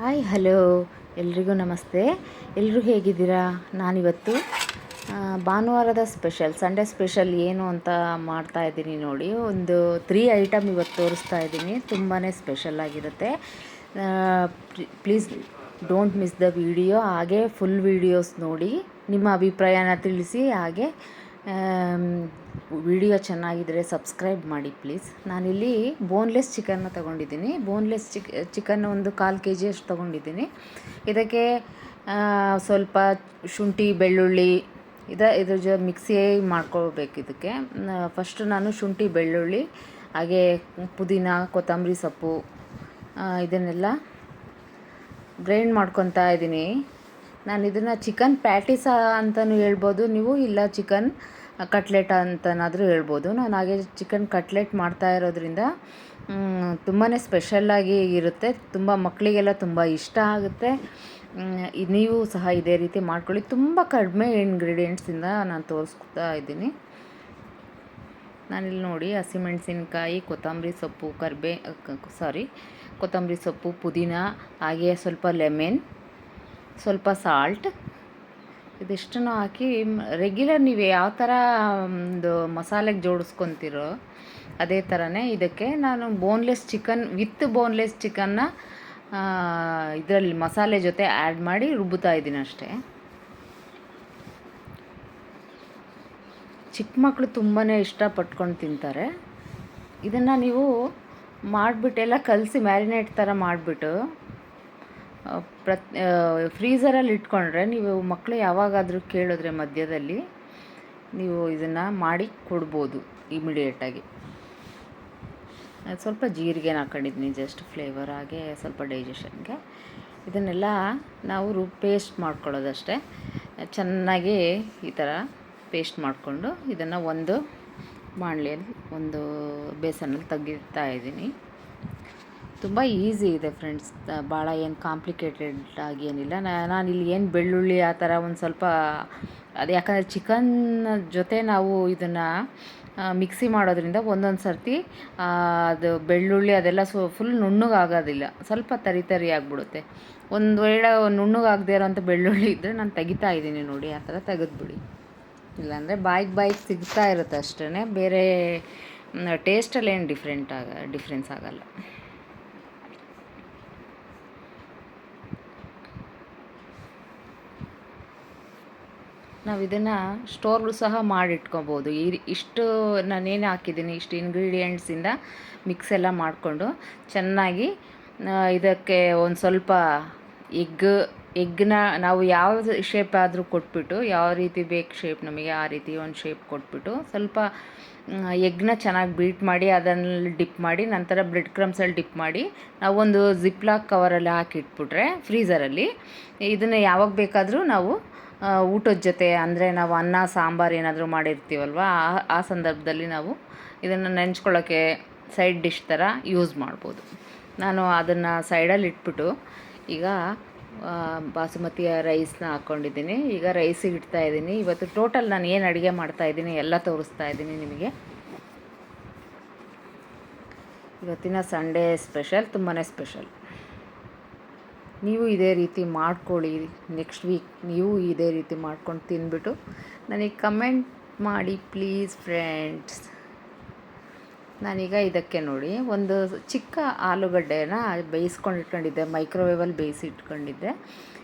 Hi hello ಎಲ್ರಿಗೂ ನಮಸ್ತೆ. ಎಲ್ಲರೂ ಹೇಗಿದ್ದೀರಾ? ನಾನಿವತ್ತು ಭಾನುವಾರದ ಸ್ಪೆಷಲ್ ಸಂಡೇ ಸ್ಪೆಷಲ್ ಏನು ಅಂತ ಮಾಡ್ತಾ ಇದ್ದೀನಿ ನೋಡಿ. ಒಂದು ತ್ರೀ ಐಟಮ್ ಇವತ್ತು ತೋರಿಸ್ತಾ ಇದ್ದೀನಿ. ತುಂಬಾ ಸ್ಪೆಷಲ್ ಆಗಿರುತ್ತೆ. Please don't miss the video ಹಾಗೆ ಫುಲ್ ವೀಡಿಯೋಸ್ ನೋಡಿ. ನಿಮ್ಮ ಅಭಿಪ್ರಾಯನ ತಿಳಿಸಿ. ಹಾಗೆ ವಿಡಿಯೋ ಚೆನ್ನಾಗಿದ್ದರೆ ಸಬ್ಸ್ಕ್ರೈಬ್ ಮಾಡಿ ಪ್ಲೀಸ್. ನಾನಿಲ್ಲಿ ಬೋನ್ಲೆಸ್ ಚಿಕನ್ನ ತೊಗೊಂಡಿದ್ದೀನಿ. ಬೋನ್ಲೆಸ್ ಚಿಕ್ ಚಿಕನ್ ಒಂದು ಕಾಲು ಕೆ ಜಿಯಷ್ಟು ತೊಗೊಂಡಿದ್ದೀನಿ. ಇದಕ್ಕೆ ಸ್ವಲ್ಪ ಶುಂಠಿ, ಬೆಳ್ಳುಳ್ಳಿ, ಇದ, ಇದ್ರ ಜೊ ಮಿಕ್ಸಿಯೇ ಮಾಡ್ಕೊಳ್ಬೇಕು ಇದಕ್ಕೆ. ಫಸ್ಟು ನಾನು ಶುಂಠಿ, ಬೆಳ್ಳುಳ್ಳಿ, ಹಾಗೆ ಪುದೀನ, ಕೊತ್ತಂಬರಿ ಸೊಪ್ಪು ಇದನ್ನೆಲ್ಲ ಗ್ರೈಂಡ್ ಮಾಡ್ಕೊತಾ ಇದ್ದೀನಿ. ನಾನು ಇದನ್ನು ಚಿಕನ್ ಪ್ಯಾಟಿಸ ಅಂತಲೂ ಹೇಳ್ಬೋದು. ನೀವು ಇಲ್ಲ ಚಿಕನ್ ಕಟ್ಲೆಟ್ ಅಂತನಾದರೂ ಹೇಳ್ಬೋದು. ನಾನು ಹಾಗೆ ಚಿಕನ್ ಕಟ್ಲೆಟ್ ಮಾಡ್ತಾ ಇರೋದ್ರಿಂದ ತುಂಬಾ ಸ್ಪೆಷಲ್ಲಾಗಿ ಇರುತ್ತೆ. ತುಂಬ ಮಕ್ಕಳಿಗೆಲ್ಲ ತುಂಬ ಇಷ್ಟ ಆಗುತ್ತೆ. ನೀವು ಸಹ ಇದೇ ರೀತಿ ಮಾಡ್ಕೊಳ್ಳಿ. ತುಂಬ ಕಡಿಮೆ ಇಂಗ್ರೀಡಿಯೆಂಟ್ಸಿಂದ ನಾನು ತೋರಿಸ್ತಾ ಇದ್ದೀನಿ. ನಾನಿಲ್ಲಿ ನೋಡಿ ಹಸಿಮೆಣಸಿನ್ಕಾಯಿ ಕೊತ್ತಂಬರಿ ಸೊಪ್ಪು, ಕರ್ಬೆ ಸಾರಿ ಕೊತ್ತಂಬರಿ ಸೊಪ್ಪು, ಪುದೀನ, ಹಾಗೆ ಸ್ವಲ್ಪ ಲೆಮೆನ್ ಸ್ವಲ್ಪ ಸಾಲ್ಟ್ ಇದಿಷ್ಟನ್ನು ಹಾಕಿ ರೆಗ್ಯುಲರ್ ನೀವು ಯಾವ ಥರ ಒಂದು ಮಸಾಲೆಗೆ ಜೋಡಿಸ್ಕೊತಿರೋ ಅದೇ ಥರನೇ ಇದಕ್ಕೆ ನಾನು ಬೋನ್ಲೆಸ್ ಚಿಕನ್ ವಿತ್ ಬೋನ್ಲೆಸ್ ಚಿಕನ್ನ ಇದರಲ್ಲಿ ಮಸಾಲೆ ಜೊತೆ ಆ್ಯಡ್ ಮಾಡಿ ರುಬ್ಬುತ್ತಾ ಇದ್ದೀನಿ ಅಷ್ಟೇ. ಚಿಕ್ಕ ಮಕ್ಕಳು ತುಂಬಾ ಇಷ್ಟಪಟ್ಕೊಂಡು ತಿಂತಾರೆ. ಇದನ್ನು ನೀವು ಮಾಡಿಬಿಟ್ಟೆಲ್ಲ ಕಲಸಿ ಮ್ಯಾರಿನೇಟ್ ಥರ ಮಾಡಿಬಿಟ್ಟು ಪ್ರತ್ ಫ್ರೀಝರಲ್ಲಿ ಇಟ್ಕೊಂಡ್ರೆ ನೀವು ಮಕ್ಕಳು ಯಾವಾಗಾದರೂ ಕೇಳಿದ್ರೆ ಮಧ್ಯದಲ್ಲಿ ನೀವು ಇದನ್ನು ಮಾಡಿ ಕೊಡ್ಬೋದು ಇಮಿಡಿಯೇಟಾಗಿ ಸ್ವಲ್ಪ ಜೀರಿಗೆನ ಹಾಕೊಂಡಿದ್ದೀನಿ ಜಸ್ಟ್ ಫ್ಲೇವರ್ ಹಾಗೆ ಸ್ವಲ್ಪ ಡೈಜೆಷನ್ಗೆ ಇದನ್ನೆಲ್ಲ ನಾವು ರು ಪೇಸ್ಟ್ ಮಾಡ್ಕೊಳ್ಳೋದಷ್ಟೇ. ಚೆನ್ನಾಗಿ ಈ ಥರ ಪೇಸ್ಟ್ ಮಾಡಿಕೊಂಡು ಇದನ್ನು ಒಂದು ಬಾಣಲೆಯಲ್ಲಿ ಒಂದು ಬೇಸನಲ್ಲಿ ತೆಗಿತಾ ಇದ್ದೀನಿ. ತುಂಬ ಈಸಿ ಇದೆ ಫ್ರೆಂಡ್ಸ್. ಭಾಳ ಏನು ಕಾಂಪ್ಲಿಕೇಟೆಡ್ ಆಗಿ ಏನಿಲ್ಲ. ನಾನಿಲ್ಲಿ ಏನು ಬೆಳ್ಳುಳ್ಳಿ ಆ ಥರ ಒಂದು ಸ್ವಲ್ಪ, ಅದು ಯಾಕಂದರೆ ಚಿಕನ್ ಜೊತೆ ನಾವು ಇದನ್ನು ಮಿಕ್ಸಿ ಮಾಡೋದ್ರಿಂದ ಒಂದೊಂದು ಸರ್ತಿ ಅದು ಬೆಳ್ಳುಳ್ಳಿ ಅದೆಲ್ಲ ಸೊ ಫುಲ್ ನುಣ್ಣಗಾಗೋದಿಲ್ಲ. ಸ್ವಲ್ಪ ತರಿ ತರಿ ಆಗಿಬಿಡುತ್ತೆ. ಒಂದು ವೇಳೆ ನುಣ್ಣಗಾಗದೇ ಇರೋಂಥ ಬೆಳ್ಳುಳ್ಳಿ ಇದ್ದರೆ ನಾನು ತೆಗಿತಾ ಇದ್ದೀನಿ ನೋಡಿ, ಆ ಥರ ತೆಗೆದ್ಬಿಡಿ. ಇಲ್ಲಾಂದರೆ ಬಾಯ್ಗೆ ಬಾಯ್ಗೆ ಸಿಗ್ತಾ ಇರುತ್ತೆ ಅಷ್ಟೇ ಬೇರೆ ಟೇಸ್ಟಲ್ಲಿ ಏನು ಡಿಫ್ರೆಂಟ್ ಆಗ ಡಿಫ್ರೆನ್ಸ್ ಆಗಲ್ಲ. ನಾವು ಇದನ್ನು ಸ್ಟೋರ್ಗಳು ಸಹ ಮಾಡಿಟ್ಕೊಬೋದು. ಈ ಇಷ್ಟು ನಾನೇನು ಹಾಕಿದ್ದೀನಿ, ಇಷ್ಟು ಇಂಗ್ರೀಡಿಯೆಂಟ್ಸಿಂದ ಮಿಕ್ಸ್ ಎಲ್ಲ ಮಾಡಿಕೊಂಡು ಚೆನ್ನಾಗಿ ಇದಕ್ಕೆ ಒಂದು ಸ್ವಲ್ಪ ಎಗ್, ಎಗ್ನ ನಾವು ಯಾವ ಶೇಪ್ ಆದರೂ ಕೊಟ್ಬಿಟ್ಟು, ಯಾವ ರೀತಿ ಬೇಕು ಶೇಪ್ ನಮಗೆ ಆ ರೀತಿ ಒಂದು ಶೇಪ್ ಕೊಟ್ಬಿಟ್ಟು ಸ್ವಲ್ಪ ಎಗ್ನ ಚೆನ್ನಾಗಿ ಬೀಟ್ ಮಾಡಿ ಅದನ್ನಲ್ಲಿ ಡಿಪ್ ಮಾಡಿ, ನಂತರ ಬ್ರೆಡ್ ಕ್ರಮ್ಸಲ್ಲಿ ಡಿಪ್ ಮಾಡಿ ನಾವೊಂದು ಜಿಪ್ಲಾಕ್ ಕವರಲ್ಲಿ ಹಾಕಿಟ್ಬಿಟ್ರೆ ಫ್ರೀಝರಲ್ಲಿ ಇದನ್ನು ಯಾವಾಗ ಬೇಕಾದರೂ ನಾವು ಊಟದ ಜೊತೆ ಅಂದರೆ ನಾವು ಅನ್ನ, ಸಾಂಬಾರು ಏನಾದರೂ ಮಾಡಿರ್ತೀವಲ್ವ? ಆ ಆ ಸಂದರ್ಭದಲ್ಲಿ ನಾವು ಇದನ್ನು ನೆಂಚ್ಕೊಳ್ಳೋಕ್ಕೆ ಸೈಡ್ ಡಿಶ್ ಥರ ಯೂಸ್ ಮಾಡ್ಬೋದು. ನಾನು ಅದನ್ನು ಸೈಡಲ್ಲಿ ಇಟ್ಬಿಟ್ಟು ಈಗ ಬಾಸುಮತಿ ರೈಸ್ನ ಹಾಕ್ಕೊಂಡಿದ್ದೀನಿ ಈಗ ರೈಸಿಗೆ ಇಡ್ತಾ ಇದ್ದೀನಿ. ಇವತ್ತು ಟೋಟಲ್ ನಾನು ಏನು ಅಡುಗೆ ಮಾಡ್ತಾ ಇದ್ದೀನಿ ಎಲ್ಲ ತೋರಿಸ್ತಾ ಇದ್ದೀನಿ ನಿಮಗೆ. ಇವತ್ತಿನ ಸಂಡೇ ಸ್ಪೆಷಲ್ ತುಂಬಾ ಸ್ಪೆಷಲ್ ನೀವು ಇದೇ ರೀತಿ ಮಾಡ್ಕೊಳ್ಳಿ ನೆಕ್ಸ್ಟ್ ವೀಕ್ ನೀವು ಇದೇ ರೀತಿ ಮಾಡ್ಕೊಂಡು ತಿನ್ಬಿಟ್ಟು ನನಗೆ ಕಮೆಂಟ್ ಮಾಡಿ ಪ್ಲೀಸ್ ಫ್ರೆಂಡ್ಸ್ ನಾನೀಗ ಇದಕ್ಕೆ ನೋಡಿ, ಒಂದು ಚಿಕ್ಕ ಆಲೂಗಡ್ಡೆನ ಬೇಯಿಸ್ಕೊಂಡು ಇಟ್ಕೊಂಡಿದ್ದೆ ಮೈಕ್ರೋವೇವಲ್ಲಿ ಬೇಯಿಸಿ ಇಟ್ಕೊಂಡಿದ್ದೆ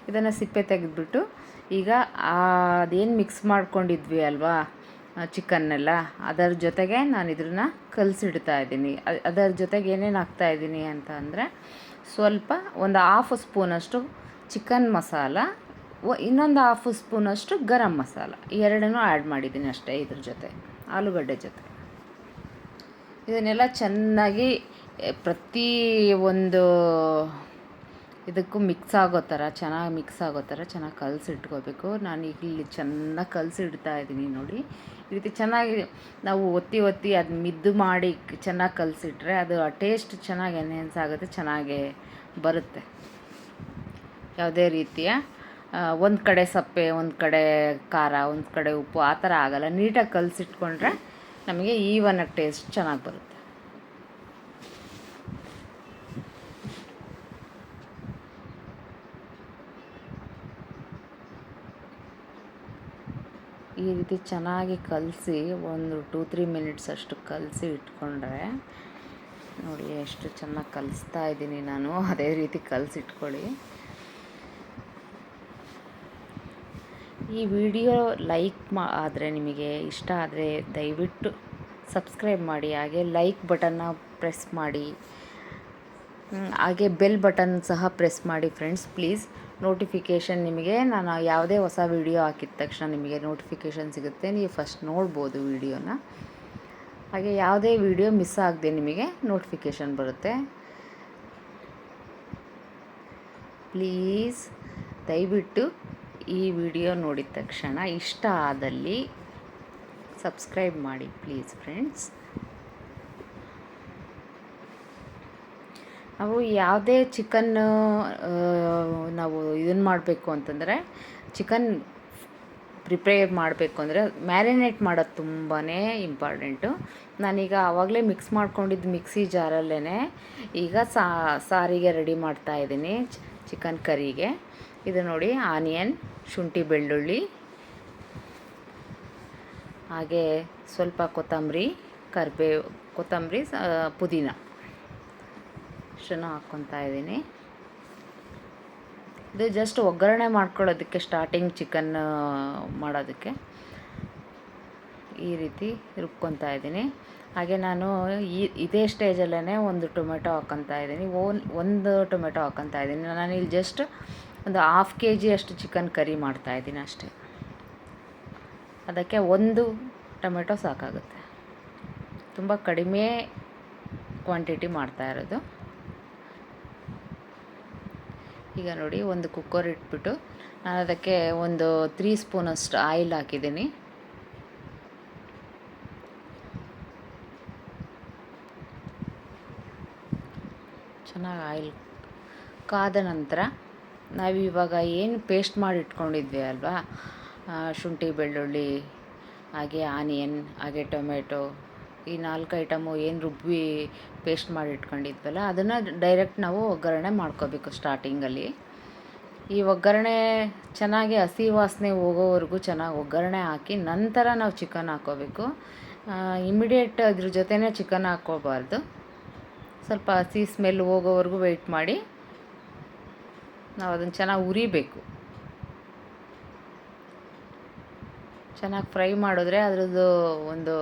ಇದನ್ನು ಸಿಪ್ಪೆ ತೆಗೆದ್ಬಿಟ್ಟು ಈಗ ಅದೇನು ಮಿಕ್ಸ್ ಮಾಡ್ಕೊಂಡಿದ್ವಿ ಅಲ್ವಾ ಚಿಕನ್ನೆಲ್ಲ ಅದರ ಜೊತೆಗೆ ನಾನು ಇದನ್ನ ಕಲಸಿಡ್ತಾ ಇದ್ದೀನಿ. ಅದರ ಜೊತೆಗೆ ಏನೇನು ಹಾಕ್ತಾ ಇದ್ದೀನಿ ಅಂತ ಅಂದರೆ ಸ್ವಲ್ಪ ಒಂದು ಹಾಫ್ ಸ್ಪೂನಷ್ಟು ಚಿಕನ್ ಮಸಾಲ ಇನ್ನೊಂದು ಹಾಫ್ ಸ್ಪೂನಷ್ಟು ಗರಂ ಮಸಾಲ. ಎರಡನ್ನೂ ಆ್ಯಡ್ ಮಾಡಿದ್ದೀನಿ ಅಷ್ಟೇ ಇದ್ರ ಜೊತೆ, ಆಲೂಗಡ್ಡೆ ಜೊತೆ. ಇದನ್ನೆಲ್ಲ ಚೆನ್ನಾಗಿ ಪ್ರತಿ ಒಂದು ಇದಕ್ಕೂ ಮಿಕ್ಸ್ ಆಗೋ ಥರ ಚೆನ್ನಾಗಿ ಮಿಕ್ಸ್ ಆಗೋ ಥರ ಚೆನ್ನಾಗಿ ಕಲಸಿಟ್ಕೋಬೇಕು ನಾನು ಇಲ್ಲಿ ಚೆನ್ನಾಗಿ ಕಲಸಿಡ್ತಾ ಇದ್ದೀನಿ ನೋಡಿ. ಈ ರೀತಿ ಚೆನ್ನಾಗಿ ನಾವು ಒತ್ತಿ ಒತ್ತಿ ಅದು ಮಿದ್ದು ಮಾಡಿ ಚೆನ್ನಾಗಿ ಕಲಸಿಟ್ರೆ ಅದು ಆ ಟೇಸ್ಟ್ ಚೆನ್ನಾಗಿ ಎನ್ಹೆನ್ಸ್ ಆಗುತ್ತೆ, ಚೆನ್ನಾಗಿ ಬರುತ್ತೆ. ಯಾವುದೇ ರೀತಿಯ ಒಂದು ಕಡೆ ಸಪ್ಪೆ, ಒಂದು ಕಡೆ ಖಾರ, ಒಂದು ಕಡೆ ಉಪ್ಪು, ಆ ಥರ ಆಗೋಲ್ಲ. ನೀಟಾಗಿ ಕಲಸಿಟ್ಕೊಂಡ್ರೆ ನಮಗೆ ಈವನಾಗಿ ಟೇಸ್ಟ್ ಚೆನ್ನಾಗಿ ಬರುತ್ತೆ. ಈ ರೀತಿ ಚೆನ್ನಾಗಿ ಕಲಸಿ ಒಂದು ಟೂ ತ್ರೀ ಮಿನಿಟ್ಸ್ ಅಷ್ಟು ಕಲಸಿ ಇಟ್ಕೊಂಡ್ರೆ, ನೋಡಿ ಎಷ್ಟು ಚೆನ್ನಾಗಿ ಕಲಿಸ್ತಾ ಇದ್ದೀನಿ ನಾನು. ಅದೇ ರೀತಿ ಕಲಸಿಟ್ಕೊಳ್ಳಿ. ಈ ವಿಡಿಯೋ ಲೈಕ್ ಮಾ, ಆದರೆ ನಿಮಗೆ ಇಷ್ಟ ಆದರೆ ದಯವಿಟ್ಟು ಸಬ್ಸ್ಕ್ರೈಬ್ ಮಾಡಿ, ಹಾಗೆ ಲೈಕ್ ಬಟನ್ನ ಪ್ರೆಸ್ ಮಾಡಿ. ಹಾಗೆ ಬೆಲ್ ಬಟನ್ ಸಹ ಪ್ರೆಸ್ ಮಾಡಿ ಫ್ರೆಂಡ್ಸ್ ಪ್ಲೀಸ್ ನೋಟಿಫಿಕೇಷನ್ ನಿಮಗೆ, ನಾನು ಯಾವುದೇ ಹೊಸ ವಿಡಿಯೋ ಹಾಕಿದ ತಕ್ಷಣ ನಿಮಗೆ ನೋಟಿಫಿಕೇಷನ್ ಸಿಗುತ್ತೆ. ನೀವು ಫಸ್ಟ್ ನೋಡ್ಬೋದು ವಿಡಿಯೋನ ಹಾಗೆ ಯಾವುದೇ ವಿಡಿಯೋ ಮಿಸ್ ಆಗದೆ ನಿಮಗೆ ನೋಟಿಫಿಕೇಷನ್ ಬರುತ್ತೆ. ಪ್ಲೀಸ್ ದಯವಿಟ್ಟು ಈ ವಿಡಿಯೋ ನೋಡಿದ ತಕ್ಷಣ ಇಷ್ಟ ಆದಲ್ಲಿ ಸಬ್ಸ್ಕ್ರೈಬ್ ಮಾಡಿ ಪ್ಲೀಸ್ ಫ್ರೆಂಡ್ಸ್ ನಾವು ಯಾವುದೇ ಚಿಕನ್ ನಾವು ಇದನ್ನು ಮಾಡಬೇಕು ಅಂತಂದರೆ ಚಿಕನ್ ಪ್ರಿಪೇರ್ ಮಾಡಬೇಕು ಅಂದರೆ ಮ್ಯಾರಿನೇಟ್ ಮಾಡೋದು ತುಂಬಾ ಇಂಪಾರ್ಟೆಂಟು ನಾನೀಗ ಆವಾಗಲೇ ಮಿಕ್ಸ್ ಮಾಡ್ಕೊಂಡಿದ್ದು ಮಿಕ್ಸಿ ಜಾರಲ್ಲೇ ಈಗ ಸಾರಿಗೆ ರೆಡಿ ಮಾಡ್ತಾ ಇದ್ದೀನಿ ಚಿಕನ್ ಕರಿಗೆ ಇದು ನೋಡಿ ಆನಿಯನ್ ಶುಂಠಿ ಬೆಳ್ಳುಳ್ಳಿ, ಹಾಗೆ ಸ್ವಲ್ಪ ಕೊತ್ತಂಬರಿ ಕರಿಬೇವು ಕೊತ್ತಂಬರಿ ಪುದೀನ. ಇಷ್ಟನ್ನು ಹಾಕ್ಕೊತಾ ಇದ್ದೀನಿ. ಇದು ಜಸ್ಟ್ ಒಗ್ಗರಣೆ ಮಾಡ್ಕೊಳ್ಳೋದಕ್ಕೆ ಸ್ಟಾರ್ಟಿಂಗ್ ಚಿಕನ್ ಮಾಡೋದಕ್ಕೆ ಈ ರೀತಿ ರುಬ್ಕೊತಾ ಇದ್ದೀನಿ. ಹಾಗೆ ನಾನು ಈ, ಇದೇ ಸ್ಟೇಜಲ್ಲೇ ಒಂದು ಟೊಮೆಟೊ ಹಾಕ್ಕೊತಾ ಇದ್ದೀನಿ. ಓನ್, ಒಂದು ಟೊಮೆಟೊ ಹಾಕ್ಕೊತಾ ಇದ್ದೀನಿ. ನಾನು ಇಲ್ಲಿ ಜಸ್ಟ್ ಒಂದು ಹಾಫ್ ಕೆ ಜಿ ಅಷ್ಟು ಚಿಕನ್ ಕರಿ ಮಾಡ್ತಾ ಇದ್ದೀನಿ ಅಷ್ಟೇ. ಅದಕ್ಕೆ ಒಂದು ಟೊಮೆಟೊ ಸಾಕಾಗುತ್ತೆ. ತುಂಬ ಕಡಿಮೆ ಕ್ವಾಂಟಿಟಿ ಮಾಡ್ತಾ ಇರೋದು. ಈಗ ನೋಡಿ ಒಂದು ಕುಕ್ಕರ್ ಇಟ್ಬಿಟ್ಟು ನಾನು ಅದಕ್ಕೆ ಒಂದು ತ್ರೀ ಸ್ಪೂನಷ್ಟು ಆಯಿಲ್ ಹಾಕಿದ್ದೀನಿ. ಚೆನ್ನಾಗಿ ಆಯಿಲ್ ಕಾದ ನಂತರ ನಾವು ಇವಾಗ ಏನು ಪೇಸ್ಟ್ ಮಾಡಿ ಇಟ್ಕೊಂಡಿದ್ವಿ ಅಲ್ವಾ? ಶುಂಠಿ, ಬೆಳ್ಳುಳ್ಳಿ, ಹಾಗೆ ಆನಿಯನ್ ಹಾಗೆ ಟೊಮೆಟೊ ಈ ನಾಲ್ಕು ಐಟಮು ಏನು ರುಬ್ಬಿ ಪೇಸ್ಟ್ ಮಾಡಿ ಇಟ್ಕೊಂಡಿದ್ವಲ್ಲ, ಅದನ್ನು ಡೈರೆಕ್ಟ್ ನಾವು ಒಗ್ಗರಣೆ ಮಾಡ್ಕೋಬೇಕು ಸ್ಟಾರ್ಟಿಂಗಲ್ಲಿ ಈ ಒಗ್ಗರಣೆ ಚೆನ್ನಾಗಿ ಹಸಿ ವಾಸನೆ ಹೋಗೋವರೆಗೂ ಚೆನ್ನಾಗಿ ಒಗ್ಗರಣೆ ಹಾಕಿ ನಂತರ ನಾವು ಚಿಕನ್ ಹಾಕೋಬೇಕು. ಇಮಿಡಿಯೇಟ್ ಅದ್ರ ಜೊತೆನೇ ಚಿಕನ್ ಹಾಕ್ಕೋಬಾರ್ದು ಸ್ವಲ್ಪ ಹಸಿ ಸ್ಮೆಲ್ ಹೋಗೋವರೆಗೂ ವೆಯ್ಟ್ ಮಾಡಿ. ನಾವು ಅದನ್ನು ಚೆನ್ನಾಗಿ ಉರಿಬೇಕು. ಚೆನ್ನಾಗಿ ಫ್ರೈ ಮಾಡಿದ್ರೆ ಅದರದ್ದು ಒಂದು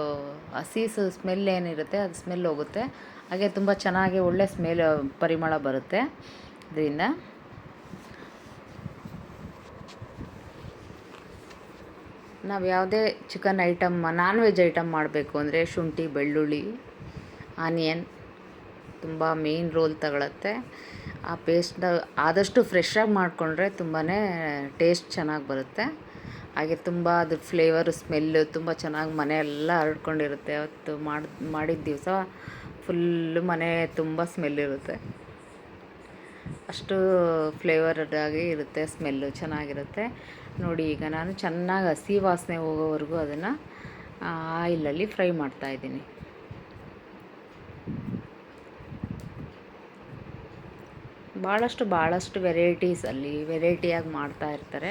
ಹಸಿ ಸ್ಮೆಲ್ ಏನಿರುತ್ತೆ ಅದು ಸ್ಮೆಲ್ ಹೋಗುತ್ತೆ. ಹಾಗೆ ತುಂಬ ಚೆನ್ನಾಗಿ ಒಳ್ಳೆ ಸ್ಮೆಲ್ ಪರಿಮಳ ಬರುತ್ತೆ ಇದರಿಂದ. ನಾವು ಯಾವುದೇ chicken item, non veg item ಮಾಡಬೇಕು ಅಂದರೆ ಶುಂಠಿ, ಬೆಳ್ಳುಳ್ಳಿ, ಆನಿಯನ್ ತುಂಬ ಮೇನ್ ರೋಲ್ ತಗೊಳುತ್ತೆ. ಆ ಪೇಸ್ಟ್ನ ಆದಷ್ಟು ಫ್ರೆಶ್ಶಾಗಿ ಮಾಡಿಕೊಂಡ್ರೆ ತುಂಬಾ ಟೇಸ್ಟ್ ಚೆನ್ನಾಗಿ ಬರುತ್ತೆ. ಹಾಗೆ ತುಂಬ ಅದ್ರ ಫ್ಲೇವರು ಸ್ಮೆಲ್ಲು ತುಂಬ ಚೆನ್ನಾಗಿ ಮನೆಯೆಲ್ಲ ಹರಡ್ಕೊಂಡಿರುತ್ತೆ. ಅವತ್ತು ಮಾಡಿ, ಮಾಡಿದ ದಿವಸ ಫುಲ್ಲು ಮನೆ ತುಂಬ ಸ್ಮೆಲ್ ಇರುತ್ತೆ. ಅಷ್ಟು ಫ್ಲೇವರ್ಡಾಗಿ ಇರುತ್ತೆ ಸ್ಮೆಲ್ಲು ಚೆನ್ನಾಗಿರುತ್ತೆ. ನೋಡಿ, ಈಗ ನಾನು ಚೆನ್ನಾಗಿ ಹಸಿ ವಾಸನೆ ಹೋಗೋವರೆಗೂ ಅದನ್ನು ಆಯಿಲಲ್ಲಿ ಫ್ರೈ ಮಾಡ್ತಾಯಿದ್ದೀನಿ ಭಾಳಷ್ಟು ಭಾಳಷ್ಟು ವೆರೈಟೀಸಲ್ಲಿ ವೆರೈಟಿಯಾಗಿ ಮಾಡ್ತಾ ಇರ್ತಾರೆ.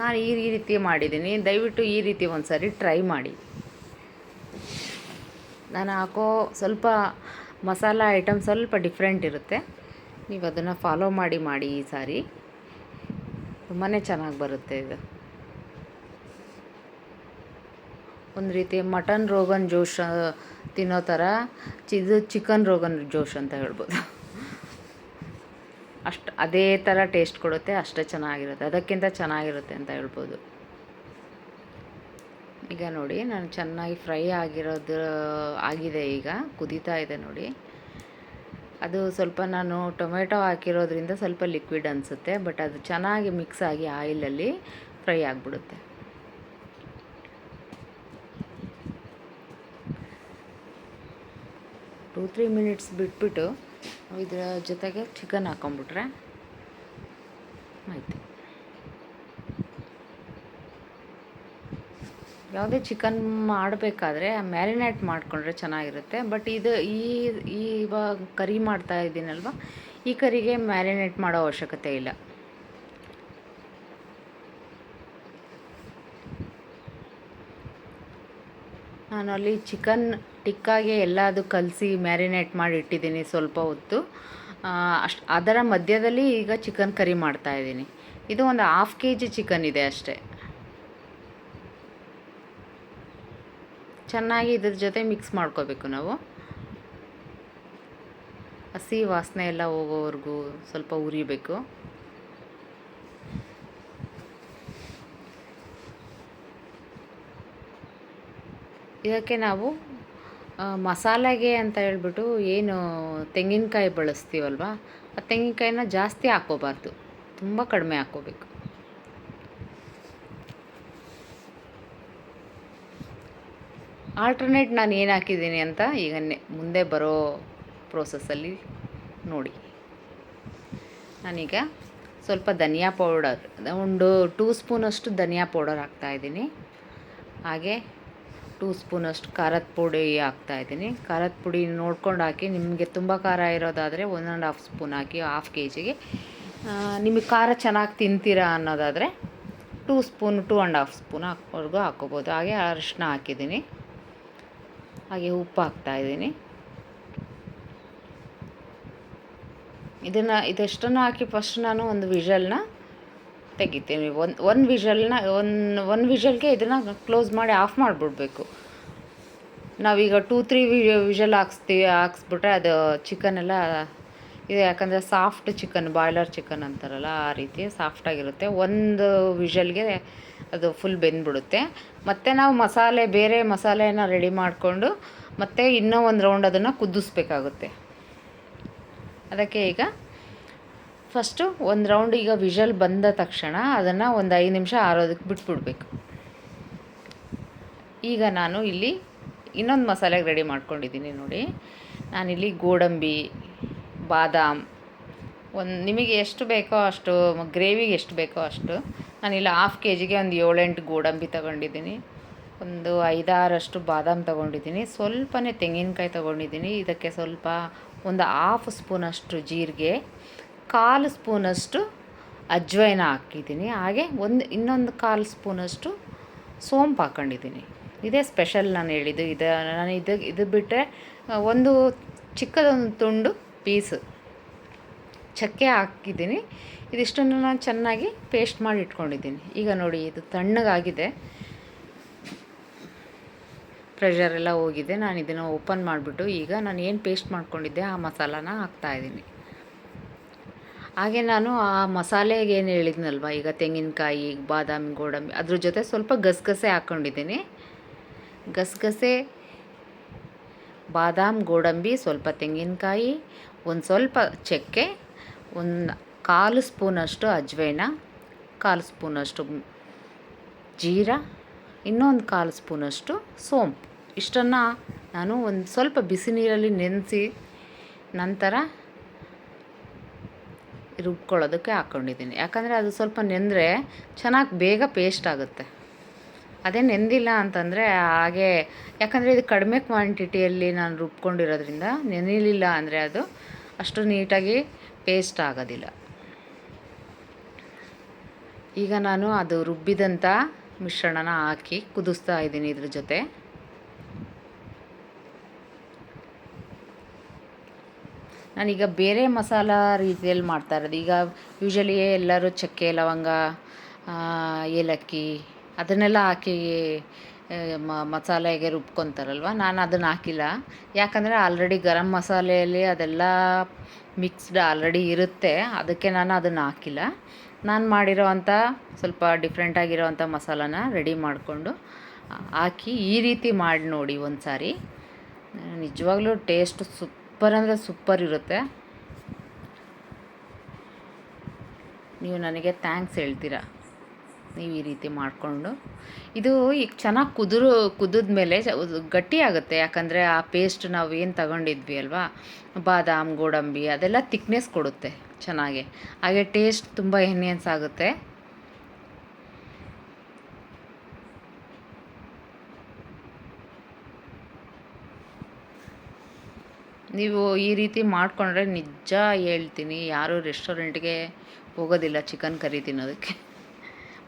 ನಾನು ಈ ರೀತಿ ಮಾಡಿದ್ದೀನಿ. ದಯವಿಟ್ಟು ಈ ರೀತಿ ಒಂದು ಸಾರಿ ಟ್ರೈ ಮಾಡಿ. ನಾನು ಹಾಕೋ ಸ್ವಲ್ಪ ಮಸಾಲ ಐಟಮ್ ಸ್ವಲ್ಪ ಡಿಫ್ರೆಂಟ್ ಇರುತ್ತೆ. ನೀವು ಅದನ್ನು ಫಾಲೋ ಮಾಡಿ ಮಾಡಿ ಈ ಸಾರಿ. ತುಂಬಾ ಚೆನ್ನಾಗಿ ಬರುತ್ತೆ ಇದು. ಒಂದು ರೀತಿ ಮಟನ್ ರೋಗನ್ ಜೋಶ್ ತಿನ್ನೋ ಥರ ಇದು ಚಿಕನ್ ರೋಗನ್ ಜೋಶ್ ಅಂತ ಹೇಳ್ಬೋದು. ಅಷ್ಟು ಅದೇ ಥರ ಟೇಸ್ಟ್ ಕೊಡುತ್ತೆ, ಅಷ್ಟೇ ಚೆನ್ನಾಗಿರುತ್ತೆ. ಅದಕ್ಕಿಂತ ಚೆನ್ನಾಗಿರುತ್ತೆ ಅಂತ ಹೇಳ್ಬೋದು. ಈಗ ನೋಡಿ, ನಾನು ಚೆನ್ನಾಗಿ ಫ್ರೈ ಆಗಿರೋದು, ಆಗಿದೆ ಈಗ. ಕುದೀತಾ ಇದೆ ನೋಡಿ. ಅದು ಸ್ವಲ್ಪ ನಾನು ಟೊಮೆಟೊ ಹಾಕಿರೋದ್ರಿಂದ ಸ್ವಲ್ಪ ಲಿಕ್ವಿಡ್ ಅನಿಸುತ್ತೆ ಬಟ್ ಅದು ಚೆನ್ನಾಗಿ ಮಿಕ್ಸ್ ಆಗಿ ಆಯಿಲಲ್ಲಿ ಫ್ರೈ ಆಗಿಬಿಡುತ್ತೆ. ಟೂ ತ್ರೀ ಮಿನಿಟ್ಸ್ ಬಿಟ್ಬಿಟ್ಟು ಇದರ ಜೊತೆಗೆ ಚಿಕನ್ ಹಾಕೊಂಡ್ಬಿಟ್ರೆ ಆಯಿತು. ಯಾವುದೇ ಚಿಕನ್ ಮಾಡಬೇಕಾದ್ರೆ ಮ್ಯಾರಿನೇಟ್ ಮಾಡಿಕೊಂಡ್ರೆ ಚೆನ್ನಾಗಿರುತ್ತೆ ಬಟ್ ಇದು ಈ ಇವಾಗ ಕರಿ ಮಾಡ್ತಾ ಇದ್ದೀನಲ್ವ, ಈ ಕರಿಗೆ ಮ್ಯಾರಿನೇಟ್ ಮಾಡೋ ಅವಶ್ಯಕತೆ ಇಲ್ಲ. ನಾನು ಅಲ್ಲಿ ಚಿಕನ್ ಟಿಕ್ಕಾಗೆ ಎಲ್ಲದು ಕಲಸಿ ಮ್ಯಾರಿನೇಟ್ ಮಾಡಿ ಇಟ್ಟಿದ್ದೀನಿ ಸ್ವಲ್ಪ ಹೊತ್ತು. ಅಷ್ಟು ಅದರ ಮಧ್ಯದಲ್ಲಿ ಈಗ ಚಿಕನ್ ಕರಿ ಮಾಡ್ತಾಯಿದ್ದೀನಿ ಇದು ಒಂದು ಹಾಫ್ ಕೆ ಜಿ ಚಿಕನ್ ಇದೆ ಅಷ್ಟೇ. ಚೆನ್ನಾಗಿ ಇದ್ರ ಜೊತೆ ಮಿಕ್ಸ್ ಮಾಡ್ಕೋಬೇಕು ನಾವು. ಹಸಿ ವಾಸನೆ ಎಲ್ಲ ಹೋಗೋವರೆಗೂ ಸ್ವಲ್ಪ ಉರಿಬೇಕು. ಇದಕ್ಕೆ ನಾವು ಮಸಾಲೆಗೆ ಅಂತ ಹೇಳ್ಬಿಟ್ಟು ಏನು ತೆಂಗಿನಕಾಯಿ ಬಳಸ್ತೀವಲ್ವ? ಆ ತೆಂಗಿನಕಾಯಿನ ಜಾಸ್ತಿ ಹಾಕ್ಕೋಬಾರ್ದು ತುಂಬ ಕಡಿಮೆ ಹಾಕ್ಕೋಬೇಕು ಆಲ್ಟರ್ನೇಟ್ ನಾನು ಏನು ಹಾಕಿದ್ದೀನಿ ಅಂತ ಈಗ ಮುಂದೆ ಬರೋ ಪ್ರೋಸೆಸ್ಸಲ್ಲಿ ನೋಡಿ. ನಾನೀಗ ಸ್ವಲ್ಪ ಧನಿಯಾ ಪೌಡರ್ ಒಂದು ಟೂ ಸ್ಪೂನಷ್ಟು ಧನಿಯಾ ಪೌಡರ್ ಹಾಕ್ತಾಯಿದ್ದೀನಿ ಹಾಗೆ ಟೂ ಸ್ಪೂನಷ್ಟು ಖಾರದ ಪುಡಿ ಹಾಕ್ತಾ ಇದ್ದೀನಿ. ಖಾರದ ಪುಡಿ ನೋಡ್ಕೊಂಡು ಹಾಕಿ, ನಿಮಗೆ ತುಂಬ ಖಾರ ಇರೋದಾದರೆ ಒನ್ ಆ್ಯಂಡ್ ಹಾಫ್ ಸ್ಪೂನ್ ಹಾಕಿ ಹಾಫ್ ಕೆ ಜಿಗೆ ನಿಮಗೆ ಖಾರ ಚೆನ್ನಾಗಿ ತಿಂತೀರಾ ಅನ್ನೋದಾದರೆ two spoon two and half spoon ಹಾಕೋವರೆಗೂ ಹಾಕೋಬೋದು. ಹಾಗೆ ಅರಿಶಿನ ಹಾಕಿದ್ದೀನಿ. ಹಾಗೆ ಉಪ್ಪು ಹಾಕ್ತಾಯಿದ್ದೀನಿ ಇದನ್ನು, ಇದೆಷ್ಟನ್ನು ಹಾಕಿ ಫಸ್ಟ್ ನಾನು ಒಂದು ವಿಷಲ್ನ ತೆಗಿತೀನಿ. ಒಂದು ಒಂದು ವಿಷಲ್ನ ಒಂದು ಒಂದು ವಿಷಲ್ಗೆ ಇದನ್ನು ಕ್ಲೋಸ್ ಮಾಡಿ ಆಫ್ ಮಾಡಿಬಿಡ್ಬೇಕು. ನಾವೀಗ ಟೂ ತ್ರೀ ವಿಷಲ್ ಹಾಕ್ಸ್ತೀವಿ, ಹಾಕ್ಸ್ಬಿಟ್ರೆ ಅದು ಚಿಕನ್ ಎಲ್ಲ, ಇದು ಯಾಕಂದರೆ ಸಾಫ್ಟ್ ಚಿಕನ್ ಬಾಯ್ಲರ್ ಚಿಕನ್ ಅಂತಾರಲ್ಲ, ಆ ರೀತಿ ಸಾಫ್ಟಾಗಿರುತ್ತೆ ಒಂದು ವಿಷಲ್ಗೆ ಅದು ಫುಲ್ ಬೆಂದ್ಬಿಡುತ್ತೆ. ಮತ್ತು ನಾವು ಮಸಾಲೆ, ಬೇರೆ ಮಸಾಲೆನ ರೆಡಿ ಮಾಡಿಕೊಂಡು ಮತ್ತು ಇನ್ನೂ ಒಂದು ರೌಂಡ್ ಅದನ್ನು ಕುದಿಸ್ಬೇಕಾಗುತ್ತೆ. ಅದಕ್ಕೆ ಈಗ ಫಸ್ಟು ಒಂದು ರೌಂಡ್ ಈಗ ವಿಷಲ್ ಬಂದ ತಕ್ಷಣ ಅದನ್ನು ಒಂದು ಐದು ನಿಮಿಷ ಆರೋದಕ್ಕೆ ಬಿಟ್ಬಿಡ್ಬೇಕು. ಈಗ ನಾನು ಇಲ್ಲಿ ಇನ್ನೊಂದು ಮಸಾಲೆಗೆ ರೆಡಿ ಮಾಡ್ಕೊಂಡಿದ್ದೀನಿ ನೋಡಿ. ನಾನಿಲ್ಲಿ ಗೋಡಂಬಿ, ಬಾದಾಮ್, ಒಂದು ನಿಮಗೆ ಎಷ್ಟು ಬೇಕೋ ಅಷ್ಟು ಗ್ರೇವಿಗೆ ಎಷ್ಟು ಬೇಕೋ ಅಷ್ಟು ನಾನಿಲ್ಲಿ ಹಾಫ್ ಕೆ ಜಿಗೆ ಒಂದು ಏಳೆಂಟು ಗೋಡಂಬಿ ತಗೊಂಡಿದ್ದೀನಿ ಒಂದು ಐದಾರಷ್ಟು ಬಾದಾಮ್ ತೊಗೊಂಡಿದ್ದೀನಿ ಸ್ವಲ್ಪನೇ ತೆಂಗಿನಕಾಯಿ ತೊಗೊಂಡಿದ್ದೀನಿ ಇದಕ್ಕೆ ಸ್ವಲ್ಪ ಒಂದು ಹಾಫ್ ಸ್ಪೂನಷ್ಟು ಜೀರಿಗೆ ಕಾಲು ಸ್ಪೂನಷ್ಟು ಅಜ್ವೈನ ಹಾಕಿದ್ದೀನಿ. ಹಾಗೆ ಒಂದು, ಇನ್ನೊಂದು ಕಾಲು ಸ್ಪೂನಷ್ಟು ಸೋಂಪು ಹಾಕ್ಕೊಂಡಿದ್ದೀನಿ ಇದೇ ಸ್ಪೆಷಲ್ ನಾನು ಹೇಳಿದ್ದು. ಇದು, ನಾನು ಇದು ಇದು ಬಿಟ್ಟರೆ ಒಂದು ಚಿಕ್ಕದೊಂದು ತುಂಡು ಪೀಸ್. ಚಕ್ಕೆ ಹಾಕಿದ್ದೀನಿ. ಇದಿಷ್ಟನ್ನು ನಾನು ಚೆನ್ನಾಗಿ ಪೇಸ್ಟ್ ಮಾಡಿ ಇಟ್ಕೊಂಡಿದ್ದೀನಿ. ಈಗ ನೋಡಿ, ಇದು ತಣ್ಣಗಾಗಿದೆ. ಪ್ರೆಷರ್ ಎಲ್ಲ ಹೋಗಿದೆ. ನಾನು ಇದನ್ನು ಓಪನ್ ಮಾಡಿಬಿಟ್ಟು ಈಗ ನಾನು ಏನು ಪೇಸ್ಟ್ ಮಾಡ್ಕೊಂಡಿದ್ದೆ ಆ ಮಸಾಲಾನ ಹಾಕ್ತಾಯಿದ್ದೀನಿ ಹಾಗೆ ನಾನು ಆ ಮಸಾಲೆಗೆ ಏನು ಹೇಳಿದ್ನಲ್ವ, ಈಗ ತೆಂಗಿನಕಾಯಿ, ಬಾದಾಮಿ, ಗೋಡಂಬಿ, ಅದ್ರ ಜೊತೆ ಸ್ವಲ್ಪ ಗಸಗಸೆ ಹಾಕ್ಕೊಂಡಿದ್ದೀನಿ ಗಸಗಸೆ, ಬಾದಾಮ್, ಗೋಡಂಬಿ, ಸ್ವಲ್ಪ ತೆಂಗಿನಕಾಯಿ, ಒಂದು ಸ್ವಲ್ಪ ಚಕ್ಕೆ, ಒಂದು ಕಾಲು ಸ್ಪೂನಷ್ಟು ಅಜ್ವೈನ, ಕಾಲು ಸ್ಪೂನಷ್ಟು ಜೀರಾ, ಇನ್ನೊಂದು ಕಾಲು ಸ್ಪೂನಷ್ಟು ಸೋಂಪು. ಇಷ್ಟನ್ನು ನಾನು ಒಂದು ಸ್ವಲ್ಪ ಬಿಸಿ ನೀರಲ್ಲಿ ನೆನೆಸಿ ನಂತರ ರುಬ್ಕೊಳ್ಳೋದಕ್ಕೆ ಹಾಕ್ಕೊಂಡಿದ್ದೀನಿ. ಯಾಕಂದರೆ ಅದು ಸ್ವಲ್ಪ ನೆಂದರೆ ಚೆನ್ನಾಗಿ ಬೇಗ ಪೇಸ್ಟ್ ಆಗುತ್ತೆ. ಅದೇ ನೆಂದಿಲ್ಲ ಅಂತಂದರೆ ಹಾಗೆ, ಯಾಕಂದರೆ ಇದು ಕಡಿಮೆ ಕ್ವಾಂಟಿಟಿಯಲ್ಲಿ ನಾನು ರುಬ್ಕೊಂಡಿರೋದ್ರಿಂದ ನೆನಿಲಿಲ್ಲ ಅಂದರೆ ಅದು ಅಷ್ಟು ನೀಟಾಗಿ ಪೇಸ್ಟ್ ಆಗೋದಿಲ್ಲ. ಈಗ ನಾನು ಅದು ರುಬ್ಬಿದಂಥ ಮಿಶ್ರಣನ ಹಾಕಿ ಕುದಿಸ್ತಾ ಇದ್ದೀನಿ ಇದ್ರ ಜೊತೆ. ನಾನೀಗ ಬೇರೆ ಮಸಾಲ ರೀತಿಯಲ್ಲಿ ಮಾಡ್ತಾ ಇರೋದು. ಈಗ ಯೂಶಲಿ ಎಲ್ಲರೂ ಚಕ್ಕೆ, ಲವಂಗ ಏಲಕ್ಕಿ ಅದನ್ನೆಲ್ಲ ಹಾಕಿ ಮಸಾಲೆಗೆ ರುಬ್ಕೊತಾರಲ್ವ? ನಾನು ಅದನ್ನು ಹಾಕಿಲ್ಲ. ಯಾಕಂದರೆ ಆಲ್ರೆಡಿ ಗರಂ ಮಸಾಲೆಯಲ್ಲಿ ಅದೆಲ್ಲ ಮಿಕ್ಸ್ಡ್ ಆಲ್ರೆಡಿ ಇರುತ್ತೆ. ಅದಕ್ಕೆ ನಾನು ಅದನ್ನು ಹಾಕಿಲ್ಲ. ನಾನು ಮಾಡಿರೋ ಅಂಥ ಸ್ವಲ್ಪ ಡಿಫ್ರೆಂಟ್ ಆಗಿರೋ ಅಂಥ ಮಸಾಲಾನ ರೆಡಿ ಮಾಡಿಕೊಂಡು ಹಾಕಿ ಈ ರೀತಿ ಮಾಡಿ ನೋಡಿ ಒಂದು ಸಾರಿ ನಿಜವಾಗ್ಲೂ ಟೇಸ್ಟ್ ಸೂಪರ್ ಅಂದರೆ ಸೂಪರ್ ಇರುತ್ತೆ. ನೀವು ನನಗೆ ಥ್ಯಾಂಕ್ಸ್ ಹೇಳ್ತೀರಾ? ನೀವು ಈ ರೀತಿ ಮಾಡಿಕೊಂಡು. ಇದು ಈಗ ಚೆನ್ನಾಗಿ ಕುದುರು, ಕುದ್ದ ಮೇಲೆ ಗಟ್ಟಿ ಆಗುತ್ತೆ. ಯಾಕಂದರೆ ಆ ಪೇಸ್ಟ್ ನಾವು ಏನು ತಗೊಂಡಿದ್ವಿ ಅಲ್ವಾ? ಬಾದಾಮ್, ಗೋಡಂಬಿ ಅದೆಲ್ಲ ತಿಕ್ನೆಸ್ ಕೊಡುತ್ತೆ ಚೆನ್ನಾಗೆ. ಹಾಗೆ ಟೇಸ್ಟ್ ತುಂಬ ಎನ್ಹೆನ್ಸ್ ಆಗುತ್ತೆ. ನೀವು ಈ ರೀತಿ ಮಾಡಿಕೊಂಡ್ರೆ ನಿಜ ಹೇಳ್ತೀನಿ. ಯಾರೂ ರೆಸ್ಟೋರೆಂಟ್ಗೆ ಹೋಗೋದಿಲ್ಲ ಚಿಕನ್ ಕರಿ ತಿನ್ನೋದಕ್ಕೆ.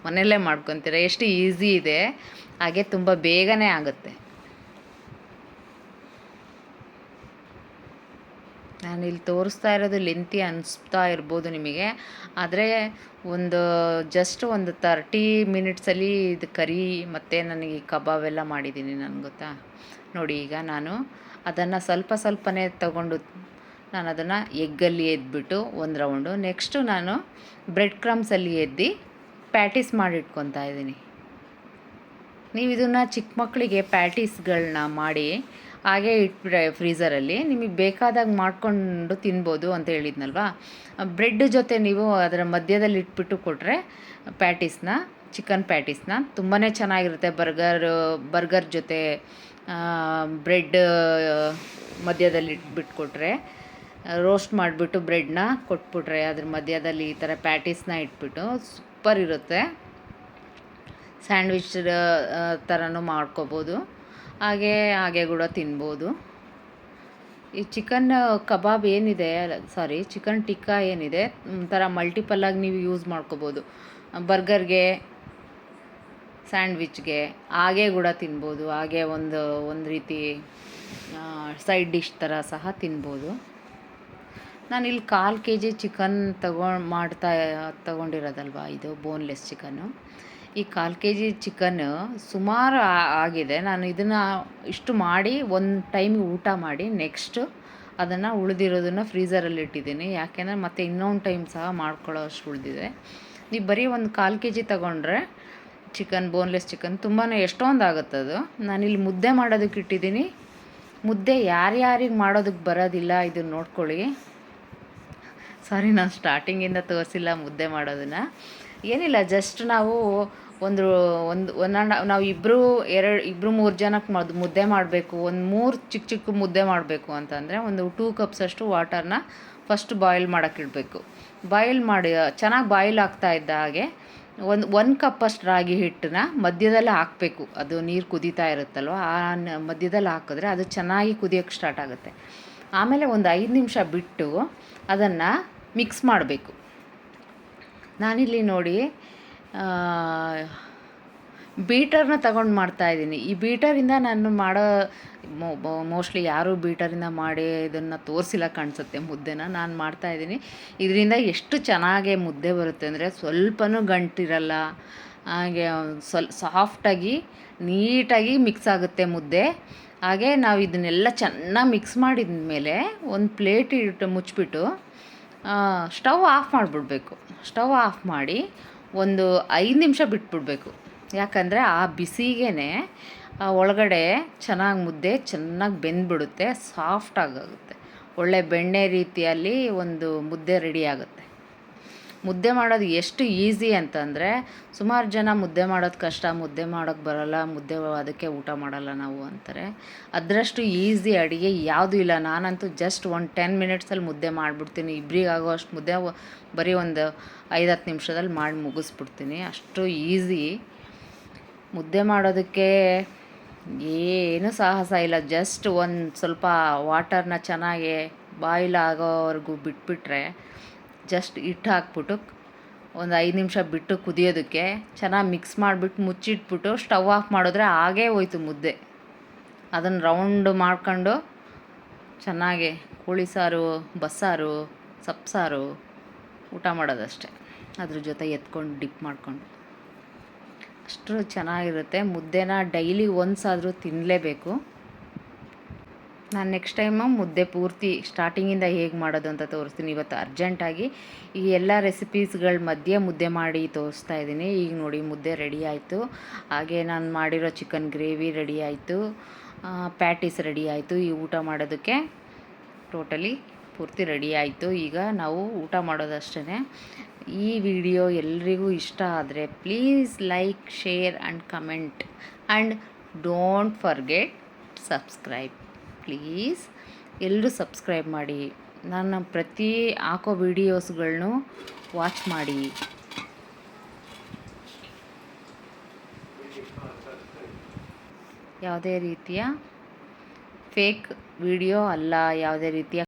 ಮನೆಯಲ್ಲೇ ಮಾಡ್ಕೊತೀರ. ಎಷ್ಟು ಈಸಿ ಇದೆ. ಹಾಗೆ ತುಂಬ ಬೇಗನೆ ಆಗುತ್ತೆ. ನಾನಿಲ್ಲಿ ತೋರಿಸ್ತಾ ಇರೋದು ಲೆಂತಿ ಅನಿಸ್ತಾ ಇರ್ಬೋದು ನಿಮಗೆ. ಆದರೆ ಒಂದು ಜಸ್ಟ್ ಒಂದು ತರ್ಟಿ ಮಿನಿಟ್ಸಲ್ಲಿ ಇದು ಕರಿ ಮತ್ತು ನನಗೆ ಕಬಾಬ್ ಎಲ್ಲ ಮಾಡಿದ್ದೀನಿ ನನಗೆ ಗೊತ್ತಾ? ನೋಡಿ ಈಗ ನಾನು ಅದನ್ನು ಸ್ವಲ್ಪ ಸ್ವಲ್ಪನೇ ತಗೊಂಡು ನಾನು ಅದನ್ನು ಎಗ್ಗಲ್ಲಿ ಎದ್ಬಿಟ್ಟು ಒಂದು ರೌಂಡು. ನೆಕ್ಸ್ಟು ನಾನು ಬ್ರೆಡ್ ಕ್ರಮ್ಸಲ್ಲಿ ಎದ್ದು ಪ್ಯಾಟೀಸ್ ಮಾಡಿಟ್ಕೊತಾ ಇದ್ದೀನಿ. ನೀವು ಇದನ್ನು ಚಿಕ್ಕ ಮಕ್ಕಳಿಗೆ ಪ್ಯಾಟೀಸ್ಗಳನ್ನ ಮಾಡಿ ಹಾಗೆ ಇಟ್ಬಿಟ್ರೆ ಫ್ರೀಸರಲ್ಲಿ ನಿಮಗೆ ಬೇಕಾದಾಗ ಮಾಡಿಕೊಂಡು ತಿನ್ಬೋದು ಅಂತ ಹೇಳಿದ್ನಲ್ವಾ? ಬ್ರೆಡ್ ಜೊತೆ ನೀವು ಅದರ ಮಧ್ಯದಲ್ಲಿ ಇಟ್ಬಿಟ್ಟು ಕೊಟ್ಟರೆ ಪ್ಯಾಟೀಸ್ನ ಚಿಕನ್ ಪ್ಯಾಟೀಸ್ನ ತುಂಬಾ ಚೆನ್ನಾಗಿರುತ್ತೆ. ಬರ್ಗರ್ ಬರ್ಗರ್ ಜೊತೆ ಬ್ರೆಡ್ ಮಧ್ಯದಲ್ಲಿ ಇಟ್ಬಿಟ್ಕೊಟ್ರೆ ರೋಸ್ಟ್ ಮಾಡಿಬಿಟ್ಟು ಬ್ರೆಡ್ನ ಕೊಟ್ಬಿಟ್ರೆ, ಅದ್ರ ಮಧ್ಯದಲ್ಲಿ ಈ ಥರ ಪ್ಯಾಟೀಸ್ನ ಇಟ್ಬಿಟ್ಟು ಸೂಪರ್ ಇರುತ್ತೆ. ಸ್ಯಾಂಡ್ವಿಚ್ ಥರನೂ ಮಾಡ್ಕೋಬೋದು. ಹಾಗೆ ಹಾಗೆ ಕೂಡ ತಿನ್ಬೋದು. ಈ ಚಿಕನ್ ಕಬಾಬ್ ಏನಿದೆ ಸಾರಿ ಚಿಕನ್ ಟಿಕ್ಕಾ ಏನಿದೆ, ಒಂಥರ ಮಲ್ಟಿಪಲ್ಲಾಗಿ ನೀವು ಯೂಸ್ ಮಾಡ್ಕೋಬೋದು. ಬರ್ಗರ್ಗೆ ಸ್ಯಾಂಡ್ವಿಚ್ಗೆ ಹಾಗೆ ಕೂಡ ತಿನ್ಬೋದು, ಹಾಗೆ ಒಂದು ಒಂದು ರೀತಿ ಸೈಡ್ ಡಿಶ್ ಥರ ಸಹ ತಿನ್ಬೋದು. ನಾನಿಲ್ಲಿ ಕಾಲು ಕೆ ಜಿ ಚಿಕನ್ ತಗೊಂಡು ಮಾಡ್ತಾ, ತಗೊಂಡಿರೋದಲ್ವ ಇದು ಬೋನ್ಲೆಸ್ ಚಿಕನ್ನು ಈ ಕಾಲು ಕೆ ಜಿ ಚಿಕನ್ ಸುಮಾರು ಆಗಿದೆ. ನಾನು ಇದನ್ನು ಇಷ್ಟು ಮಾಡಿ, ಒಂದು ಟೈಮ್ ಊಟ ಮಾಡಿ ನೆಕ್ಸ್ಟು ಅದನ್ನು ಉಳಿದಿರೋದನ್ನು ಫ್ರೀಝರಲ್ಲಿ ಇಟ್ಟಿದ್ದೀನಿ. ಯಾಕೆಂದರೆ ಮತ್ತೆ ಇನ್ನೊಂದು ಟೈಮ್ ಸಹ ಮಾಡ್ಕೊಳ್ಳೋ ಅಷ್ಟು ಉಳಿದಿದೆ. ನೀವು ಬರೀ ಒಂದು ಕಾಲು ಕೆ ಜಿ ತಗೊಂಡ್ರೆ ಚಿಕನ್ ಬೋನ್ಲೆಸ್ ಚಿಕನ್ ತುಂಬಾ ಎಷ್ಟೊಂದು ಆಗುತ್ತೆ ಅದು. ನಾನಿಲ್ಲಿ ಮುದ್ದೆ ಮಾಡೋದಕ್ಕೆ ಇಟ್ಟಿದ್ದೀನಿ. ಮುದ್ದೆ ಯಾರ್ಯಾರಿಗೆ ಮಾಡೋದಕ್ಕೆ ಬರೋದಿಲ್ಲ ಇದನ್ನು ನೋಡ್ಕೊಳ್ಳಿ. ಸಾರಿ ನಾನು ಸ್ಟಾರ್ಟಿಂಗಿಂದ ತೋರಿಸಿಲ್ಲ ಮುದ್ದೆ ಮಾಡೋದನ್ನು. ಏನಿಲ್ಲ ಜಸ್ಟ್ ನಾವು ಒಂದು ಒಂದು ಆ್ಯಂಡ್ ನಾವು ಇಬ್ಬರು ಎರಡು ಇಬ್ಬರು ಮೂರು ಜನಕ್ಕೆ ಮದ್, ಮುದ್ದೆ ಮಾಡಬೇಕು. ಒಂದು ಮೂರು ಚಿಕ್ಕ ಚಿಕ್ಕ ಮುದ್ದೆ ಮಾಡಬೇಕು ಅಂತಂದರೆ ಒಂದು ಟೂ ಕಪ್ಸಷ್ಟು ವಾಟರ್ನ ಫಸ್ಟ್ ಬಾಯ್ಲ್ ಮಾಡೋಕ್ಕಿಡಬೇಕು ಬಾಯ್ಲ್ ಮಾಡಿ, ಚೆನ್ನಾಗಿ ಬಾಯ್ಲ್ ಆಗ್ತಾ ಇದ್ದ ಹಾಗೆ ಒಂದು ಒಂದು ಕಪ್ಪಷ್ಟು ರಾಗಿ ಹಿಟ್ಟನ್ನ ಮಧ್ಯದಲ್ಲಿ ಹಾಕಬೇಕು. ಅದು ನೀರು ಕುದೀತಾ ಇರುತ್ತಲ್ವ, ಆ ಮಧ್ಯದಲ್ಲಿ ಹಾಕಿದ್ರೆ ಅದು ಚೆನ್ನಾಗಿ ಕುದಿಯೋಕ್ಕೆ ಸ್ಟಾರ್ಟ್ ಆಗುತ್ತೆ. ಆಮೇಲೆ ಒಂದು ಐದು ನಿಮಿಷ ಬಿಟ್ಟು ಅದನ್ನು ಮಿಕ್ಸ್ ಮಾಡಬೇಕು. ನಾನಿಲ್ಲಿ ನೋಡಿ ಬೀಟರ್ನ ತಗೊಂಡು ಮಾಡ್ತಾಯಿದ್ದೀನಿ ಈ ಬೀಟರಿಂದ ನಾನು ಮಾಡೋ ಮೋಸ್ಟ್ಲಿ ಯಾರೂ ಬೀಟರಿಂದ ಮಾಡಿ ಇದನ್ನು ತೋರಿಸಿಲ್ಲ ಕಾಣಿಸುತ್ತೆ ಮುದ್ದೆನ. ನಾನು ಮಾಡ್ತಾಯಿದ್ದೀನಿ ಇದರಿಂದ ಎಷ್ಟು ಚೆನ್ನಾಗಿ ಮುದ್ದೆ ಬರುತ್ತೆ ಅಂದರೆ ಸ್ವಲ್ಪನೂ ಗಂಟಿರಲ್ಲ. ಹಾಗೆ ಸ್ವಲ್, ಸಾಫ್ಟಾಗಿ, ನೀಟಾಗಿ ಮಿಕ್ಸ್ ಆಗುತ್ತೆ ಮುದ್ದೆ. ಹಾಗೆ ನಾವು ಇದನ್ನೆಲ್ಲ ಚೆನ್ನಾಗಿ ಮಿಕ್ಸ್ ಮಾಡಿದ ಮೇಲೆ ಒಂದು ಪ್ಲೇಟ್ ಇಟ್ಟು ಮುಚ್ಚಿಬಿಟ್ಟು ಸ್ಟವ್ ಆಫ್ ಮಾಡಿಬಿಡ್ಬೇಕು. ಸ್ಟವ್ ಆಫ್ ಮಾಡಿ ಒಂದು ಐದು ನಿಮಿಷ ಬಿಟ್ಬಿಡಬೇಕು. ಯಾಕಂದರೆ ಆ ಬಿಸಿಗೇ ಒಳಗಡೆ ಚೆನ್ನಾಗಿ ಮುದ್ದೆ ಚೆನ್ನಾಗಿ ಬೆಂದ್ಬಿಡುತ್ತೆ ಸಾಫ್ಟ್ ಆಗುತ್ತೆ ಒಳ್ಳೆ ಬೆಣ್ಣೆ ರೀತಿಯಲ್ಲಿ ಒಂದು ಮುದ್ದೆ ರೆಡಿ ಆಗುತ್ತೆ. ಮುದ್ದೆ ಮಾಡೋದು ಎಷ್ಟು ಈಸಿ ಅಂತಂದರೆ, ಸುಮಾರು ಜನ ಮುದ್ದೆ ಮಾಡೋದು ಕಷ್ಟ, ಮುದ್ದೆ ಮಾಡೋಕ್ಕೆ ಬರೋಲ್ಲ, ಮುದ್ದೆ ಅದಕ್ಕೆ ಊಟ ಮಾಡಲ್ಲ ನಾವು ಅಂತಾರೆ. ಅದರಷ್ಟು ಈಸಿ ಅಡುಗೆ ಯಾವುದೂ ಇಲ್ಲ. ನಾನಂತೂ ಜಸ್ಟ್ ಒಂದು ಟೆನ್ ಮಿನಿಟ್ಸಲ್ಲಿ ಮುದ್ದೆ ಮಾಡಿಬಿಡ್ತೀನಿ. ಇಬ್ಬರಿಗೆ ಆಗೋ ಅಷ್ಟು ಮುದ್ದೆ ಬರೀ ಒಂದು ಐದು ಹತ್ತು ನಿಮಿಷದಲ್ಲಿ ಮಾಡಿ ಮುಗಿಸ್ಬಿಡ್ತೀನಿ. ಅಷ್ಟು ಈಸಿ ಮುದ್ದೆ ಮಾಡೋದಕ್ಕೆ ಏನು ಸಾಹಸ ಇಲ್ಲ. ಜಸ್ಟ್ ಒಂದು ಸ್ವಲ್ಪ ವಾಟರ್ನ ಚೆನ್ನಾಗಿ ಬಾಯ್ಲ್ ಆಗೋವರೆಗೂ ಬಿಟ್ಬಿಟ್ರೆ ಜಸ್ಟ್ ಹಿಟ್ಟು ಹಾಕ್ಬಿಟ್ಟು ಒಂದು ಐದು ನಿಮಿಷ ಬಿಟ್ಟು ಕುದಿಯೋದಕ್ಕೆ ಚೆನ್ನಾಗಿ ಮಿಕ್ಸ್ ಮಾಡಿಬಿಟ್ಟು ಮುಚ್ಚಿಟ್ಬಿಟ್ಟು ಸ್ಟವ್ ಆಫ್ ಮಾಡಿದ್ರೆ ಹಾಗೇ ಹೋಯ್ತು ಮುದ್ದೆ. ಅದನ್ನು ರೌಂಡ್ ಮಾಡ್ಕೊಂಡು ಚೆನ್ನಾಗಿ ಕೋಳಿ ಸಾರು, ಬಸ್ಸಾರು, ಸಪ್ಸಾರು ಊಟ ಮಾಡೋದಷ್ಟೆ. ಅದ್ರ ಜೊತೆ ಎತ್ಕೊಂಡು ಡಿಪ್ ಮಾಡಿಕೊಂಡು. ಅಷ್ಟು ಚೆನ್ನಾಗಿರುತ್ತೆ. ಮುದ್ದೆನ ಡೈಲಿ ಒನ್ಸಾದರೂ ತಿನ್ನಲೇಬೇಕು ನಾನು ನೆಕ್ಸ್ಟ್ ಟೈಮು ಮುದ್ದೆ ಪೂರ್ತಿ ಸ್ಟಾರ್ಟಿಂಗಿಂದ ಹೇಗೆ ಮಾಡೋದು ಅಂತ ತೋರಿಸ್ತೀನಿ. ಇವತ್ತು ಅರ್ಜೆಂಟಾಗಿ ಈ ಎಲ್ಲ ರೆಸಿಪೀಸ್ಗಳ ಮಧ್ಯೆ ಮುದ್ದೆ ಮಾಡಿ ತೋರಿಸ್ತಾ ಇದ್ದೀನಿ. ಈಗ ನೋಡಿ ಮುದ್ದೆ ರೆಡಿ ಆಯಿತು. ಹಾಗೆ ನಾನು ಮಾಡಿರೋ ಚಿಕನ್ ಗ್ರೇವಿ ರೆಡಿ ಆಯಿತು. ಪ್ಯಾಟೀಸ್ ರೆಡಿ ಆಯಿತು. ಈ ಊಟ ಮಾಡೋದಕ್ಕೆ ಟೋಟಲಿ ಪೂರ್ತಿ ರೆಡಿ ಆಯಿತು. ಈಗ ನಾವು ಊಟ ಮಾಡೋದಷ್ಟೇ ಈ ವಿಡಿಯೋ ಎಲ್ರಿಗೂ ಇಷ್ಟ ಆದರೆ please like, share and comment. And don't forget subscribe. Please ಎಲ್ಲರೂ ಸಬ್ಸ್ಕ್ರೈಬ್ ಮಾಡಿ. ನನ್ನ ಪ್ರತಿ ಹಾಕೋ ವೀಡಿಯೋಸ್ಗಳನ್ನು ವಾಚ್ ಮಾಡಿ. ಯಾವುದೇ ರೀತಿಯ ಫೇಕ್ ವಿಡಿಯೋ ಅಲ್ಲ, ಯಾವುದೇ ರೀತಿಯ